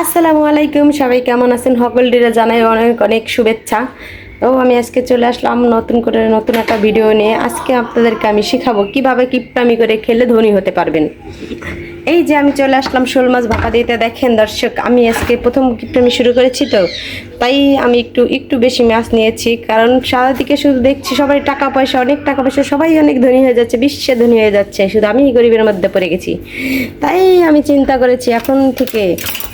আসসালামু আলাইকুম সবাই কেমন আছেন? সকলটিরা জানাই অনেক অনেক শুভেচ্ছা। তো আমি আজকে চলে আসলাম নতুন করে নতুন একটা ভিডিও নিয়ে। আজকে আপনাদেরকে আমি শেখাবো কীভাবে কিপটামি করে খেলে ধনী হতে পারবেন। এই যে আমি চলে আসলাম শোল মাছ ভাপা দিতে। দেখেন দর্শক, আমি আজকে প্রথম কিপটামি শুরু করেছি তো, তাই আমি একটু একটু বেশি মাছ নিয়েছি। কারণ সারাদিকে শুধু দেখছি সবাই টাকা পয়সা, অনেক টাকা পয়সা, সবাই অনেক ধনী হয়ে যাচ্ছে, বিশ্বে ধনী হয়ে যাচ্ছে। শুধু আমি গরিবের মধ্যে পড়ে গেছি। তাই আমি চিন্তা করেছি এখন থেকে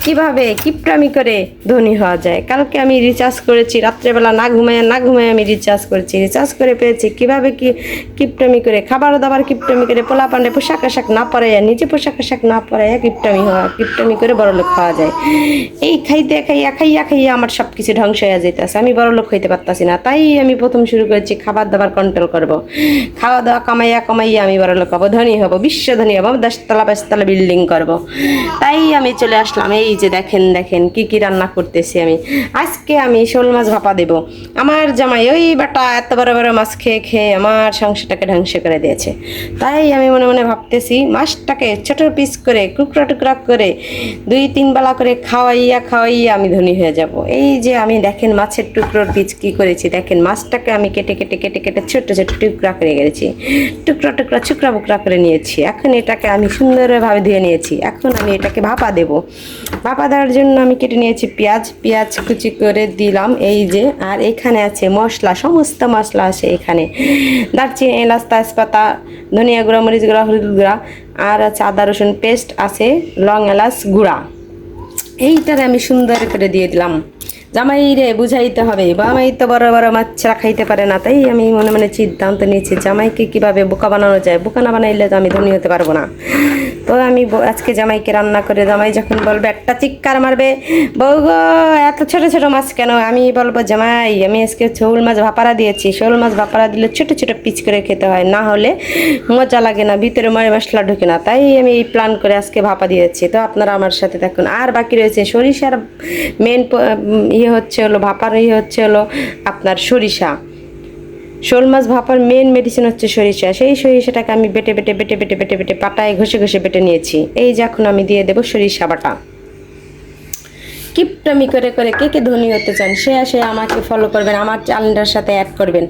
কীভাবে কিপটামি করে ধনী হওয়া যায়? কালকে আমি রিচার্জ করেছি, রাত্রেবেলা না ঘুমায় না ঘুমায় আমি রিচার্জ করেছি। রিচার্জ করে পেয়েছি, কীভাবে কি কিপটামি করে? খাবার দাবার কিপটামি করে, পোলা পান্ডে পোশাক আশাক না পরাইয়া, নিজে পোশাক আশাক না পরাইয়া কিপটামি হওয়া, কিপটামি করে বড় লোক খাওয়া যায়। এই খাইতে খাইয়া খাইয়া খাইয়া আমার সব কিছু ধ্বংস হয়ে যেতেছে আমি বড় লোক হইতে পারতাছি না, তাই আমি প্রথম শুরু করেছি খাবার দাবার কন্ট্রোল করব। খাওয়া দাওয়া কামাইয়া কামাইয়া আমি বড় লোক হব, ধনী হব বিশ্ব ধনী হব, দশতলা পাঁচতলা বিল্ডিং করব। তাই আমি চলে আসলাম এই যে দেখেন দেখেন, কি কি রান্না করতেছি আমি। আজকে আমি শোল মাছ ভাপা দেব। আমার জামাই ওই বেটা এত বড় বড় মাছ খেয়ে খেয়ে আমার সংসারটাকে ধ্বংস করে দিয়েছে। তাই আমি মনে মনে ভাবতেছি, মাছটাকে ছোট পিস করে, টুকরা টুকরা করে, দুই, তিন বেলা করে খাওয়াইয়া খাওয়াইয়া আমি ধনী হয়ে যাব। এই যে আমি দেখেন মাছের টুকরোর পিস কি করেছি। দেখেন মাছটাকে আমি কেটে কেটে কেটে কেটে ছোট ছোট টুকরা করে গেছি টুকরা টুকরা, ছুকরা, বুকরা করে নিয়েছি। এখন এটাকে আমি সুন্দরভাবে ধুয়ে নিয়েছি। এখন আমি এটাকে ভাপা দেব। ভাপা দেওয়ার জন্য আমি কেটে নিয়েছি পেঁয়াজ। পেঁয়াজ কুচি করে দিলাম এই যে, আর এখানে আছে মশলা, সমস্ত মশলা আছে এখানে। দারচিনি, এলাচ, তেজপাতা, ধনিয়া গুঁড়া, মরিচ গুঁড়া, হলুদ গুঁড়া, আর আছে আদা, রসুন পেস্ট আছে, লং এলাচ গুঁড়া। এইটারে আমি সুন্দর করে দিয়ে দিলাম। জামাই রে, বুঝাইতে হবে। বামাই তো বড় বড় মাছ ছাড়া খাইতে পারে না, তাই আমি মনে মনে সিদ্ধান্ত নিয়েছি, জামাইকে কীভাবে বোকা বানানো যায়? বোকা না বানাইলে তো আমি ধনী হতে পারব না। তো আমি আজকে জামাইকে রান্না করে জামাই যখন বলবে, একটা চিৎকার মারবে। বউ গো, এত ছোট ছোট মাছ কেন? আমি বলব, জামাই, আমি আজকে শোল মাছ ভাপারা দিয়েছি। শোল মাছ ভাপারা দিলে ছোট ছোট পিচ করে খেতে হয়। না হলে মজা লাগে না, ভিতরে ময় মশলা ঢুকে না। তাই আমি এই প্ল্যান করে আজকে ভাপা দিয়েছি। তো আপনারা আমার সাথে দেখুন আর বাকি রয়েছে সরিষার মেন ইয়ে হচ্ছে হলো, ভাপার ইয়ে হচ্ছে হলো আপনার সরিষা। শোল মাছ ভাপার মেন মেডিসিন হচ্ছে সরিষা। সেই সরিষাটাকে আমি বেটে বেটে বেটে বেটে বেটে বেটে পাটায় ঘষে ঘষে বেটে নিয়েছি। এই যে এখন আমি দিয়ে দেবো সরিষা বাটা। কিপটামি করে করে কে কে ধনী হতে চান সে আসে আমাকে ফলো করবেন, আমার চ্যানেলটার সাথে অ্যাড করবেন।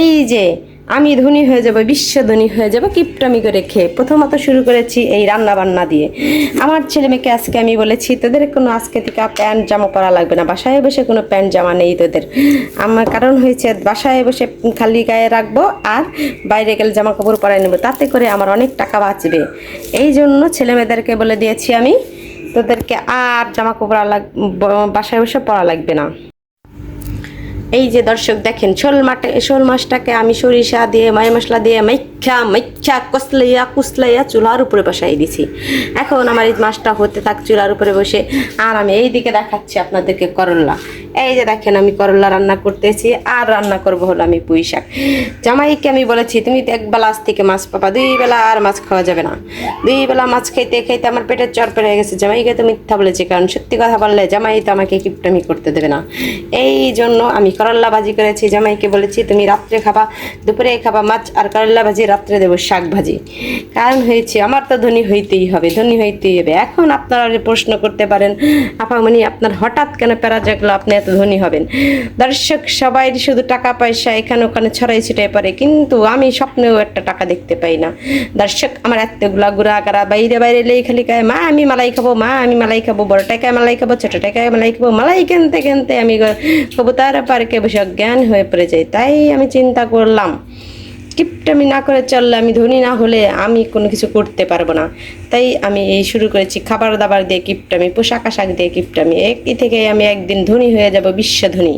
এই যে আমি ধনী হয়ে যাব, বিশ্ব ধনী হয়ে যাব, কিপটামি করে খেয়ে। প্রথমত শুরু করেছি এই রান্না বান্না দিয়ে। আমার ছেলে মেয়েকে আজকে আমি বলেছি, তোদের কোনো আজকে থেকে প্যান্ট জামা পরা লাগবে না। বাসায় বসে কোনো প্যান্ট জামা নেই তোদের। আমার কারণ হয়েছে, বাসায় বসে খালি গায়ে রাখব আর বাইরে গেলে জামা কাপড় পরাই নেব। তাতে করে আমার অনেক টাকা বাঁচবে। এই জন্য ছেলে মেয়েদেরকে বলে দিয়েছি আমি, তোদেরকে আর জামা কাপড় বাসায় বসে পরা লাগবে না। এই যে দর্শক দেখেন, শোল মাঠে শোল মাছটাকে আমি সরিষা দিয়ে, মায় মশলা দিয়ে মাইখা মাইখা কসলাইয়া, কুসলাইয়া চুলার উপরে বসাই দিছি। এখন আমার এই মাছটা হতে থাক চুলার উপরে বসে। আর আমি এইদিকে দেখাচ্ছি আপনাদেরকে করল্লা এই যে দেখেন আমি করল্লা রান্না করতেছি, আর রান্না করব হলো আমি পুঁই শাক। জামাইকে আমি বলেছি, তুমি তো একবেলা আজ থেকে মাছ পাবা, দুই বেলা আর মাছ খাওয়া যাবে না। দুই বেলা মাছ খাইতে খাইতে আমার পেটের চর পেরে গেছে। জামাইকে তো মিথ্যা বলেছি, কারণ সত্যি কথা বললে জামাই তো আমাকে কিপটামি করতে দেবে না। এই জন্য আমি করল্লা ভাজি করেছি। জামাইকে বলেছি, তুমি রাত্রে খাবা, দুপুরে খাবা মাছ আর করল্লা ভাজি, রাত্রে দেবো শাক ভাজি। কারণ হয়েছে, আমার তো ধনী হইতেই হবে, ধনী হইতেই হবে। এখন আপনারা প্রশ্ন করতে পারেন আপামনি আপনার হঠাৎ কেন প্যারা জাগলো? আপনি এত ধনী হবেন। দর্শক, সবাই শুধু টাকা পয়সা এখানে ওখানে ছড়াই ছিটাই পারে কিন্তু আমি স্বপ্নেও একটা টাকা দেখতে পাই না। দর্শক, আমার এতগুলা ঘুরা কারা বাইরে বাইরে লেই খালি কায়, মা, আমি মালাই খাব, মা, আমি মালাই খাব, বড় টাকায় মালাই খাব, ছোট টাকায় মালাই খাব, মালাই কেনতে কিনতে আমি কবুতার পার্কে বসে অজ্ঞান হয়ে পড়ে যাই। তাই আমি চিন্তা করলাম কিপটামি না করে চললে, আমি ধনী না হলে আমি কোনো কিছু করতে পারব না। তাই আমি এই শুরু করেছি খাবার দাবার দিয়ে কিপটামি পোশাক আশাক দিয়ে কিপটামি একই থেকে আমি একদিন ধনী হয়ে যাব, বিশ্ব ধনী।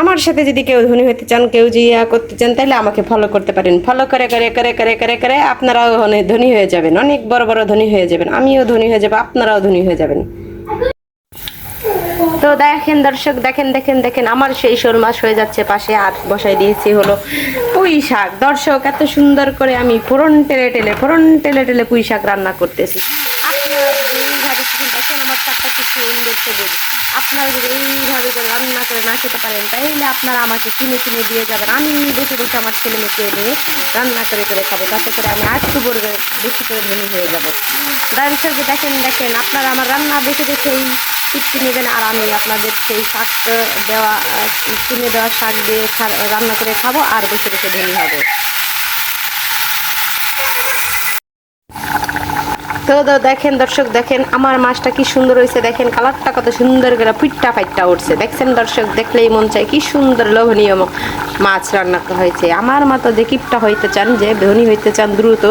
আমার সাথে যদি কেউ ধনী হতে চান, কেউ যে ইয়া করতে চান, তাহলে আমাকে ফলো করতে পারেন। ফলো করে করে করে করে করে করে আপনারাও ধনী হয়ে যাবেন, অনেক বড় বড় ধনী হয়ে যাবেন, আমিও ধনী হয়ে যাব, আপনারাও ধনী হয়ে যাবেন। তো দেখেন দর্শক, দেখেন দেখেন দেখেন, আমার সেই শোল মাছ হয়ে যাচ্ছে পাশে, হাত বসাই দিয়েছি হলো পুঁই শাক। দর্শক, এত সুন্দর করে আমি ফোড়ন টেলে টেলে, ফোড়ন টেলে টেলে পুঁই শাক রান্না করতেছি। যদি এখন দেখেন আমার শাকটা কি সুন্দর সবুজ আপনারা যদি এইভাবে করে রান্না করে না খেতে পারেন, তাইলে আপনারা আমাকে কিনে কিনে দিয়ে যাবেন। আমি বসে বসে আমার ছেলে মেয়েকে নিয়ে রান্না করে করে খাব, তাতে করে আমি আর একটু বড় বেশি করে ধনী হয়ে যাব। দর্শক দেখেন দেখেন, আপনারা আমার রান্না দেখে দেখে এই তৃপ্তি নেবেন আর আমি আপনাদের সেই শাক দেওয়া কিনে দেওয়া শাক দিয়ে রান্না করে খাব আর বেশি বেশি ধনী হব। তো দেখেন দর্শক, দেখেন আমার মাছটা কি সুন্দর হয়েছে, দেখেন কালারটা কত সুন্দর করে পিটটা ফাইটটা উঠছে। দেখছেন দর্শক, দেখলেই মন চায় কি সুন্দর লোভনীয় মাছ রান্না হয়েছে। আমার মতো যে কিপটা হইতে চান, যে ধনী হইতে চান দ্রুত,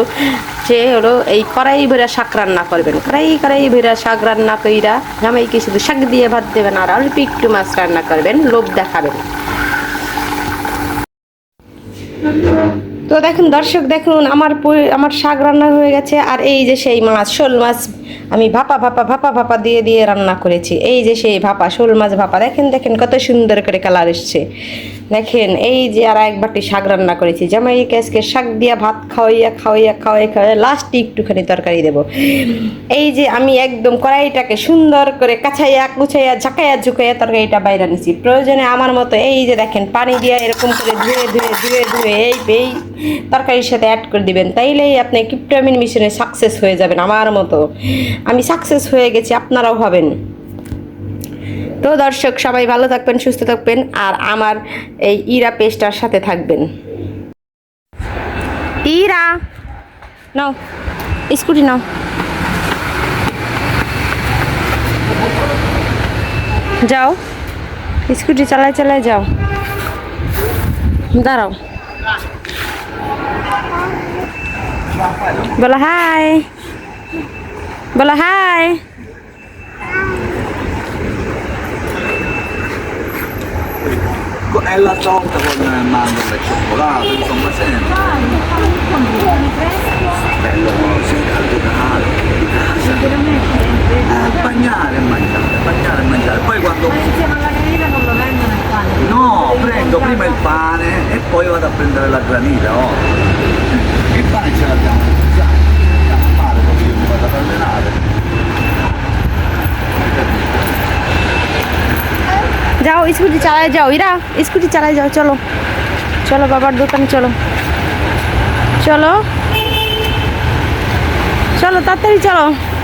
সে হলো এই কড়াই ভরা শাক রান্না করবেন। কড়াই কড়াই ভরা শাক রান্না কইরা, জামাইকে শুধু শাক দিয়ে ভাত দেবেন আর অল্প একটু মাছ রান্না করবেন, লোভ দেখাবেন। তো দেখুন, দর্শক দেখুন, আমার আমার শাক রান্না হয়ে গেছে। আর এই যে সেই মাছ, শোল মাছ আমি ভাপা ভাপা ভাপা ভাপা দিয়ে দিয়ে রান্না করেছি। এই যে সেই ভাপা, শোল মাছ ভাপা, দেখেন দেখেন কত সুন্দর করে কালার এসছে। দেখেন, এই যে আর এক বাটি শাক রান্না করেছি। জামাইকে আজকে শাক দিয়া ভাত খাওয়াইয়া খাওয়াইয়া খাওয়াই খাওয়াই লাস্টে একটুখানি তরকারি দেবো। এই যে আমি একদম কড়াইটাকে সুন্দর করে কাছাইয়া কুছাইয়া ঝাঁকাইয়া, ঝুঁকাইয়া তরকারিটা বাইরে নিছি। প্রয়োজনে আমার মতো এই যে দেখেন, পানি দিয়ে এরকম করে ধুয়ে ধুয়ে ধুয়ে ধুয়ে এই এই তরকারির সাথে অ্যাড করে দিবেন। তাইলেই আপনি কিপটামিন মিশনে সাকসেস হয়ে যাবেন আমার মতো। আমি সাকসেস হয়ে গেছি, আপনারাও হবেন। তো দর্শক, সবাই ভালো থাকবেন, সুস্থ থাকবেন, আর আমার এই ইরা পেস্টার সাথে থাকবেন। ইরা! নাও, স্কুটি নাও। যাও, স্কুটি চালায় চালায় যাও। দাঁড়াও। বলো, হাই! বলো hi È la torta con il mandorle e cioccolato, insomma sempre. Bello, si caldo di casa. Eh, bagnare e mangiare, bagnare e mangiare. Poi quando... Insieme alla granita non lo vendono il pane. No, prendo prima il pane e poi vado a prendere la granita. Oh. Il pane ce l'abbiamo, যাও, scooty চালায় যাও, Ira, scooty চালায় যাও, চলো। চলো, বাবার দোকানে চলো। চলো। চলো, তাড়াতাড়ি চলো।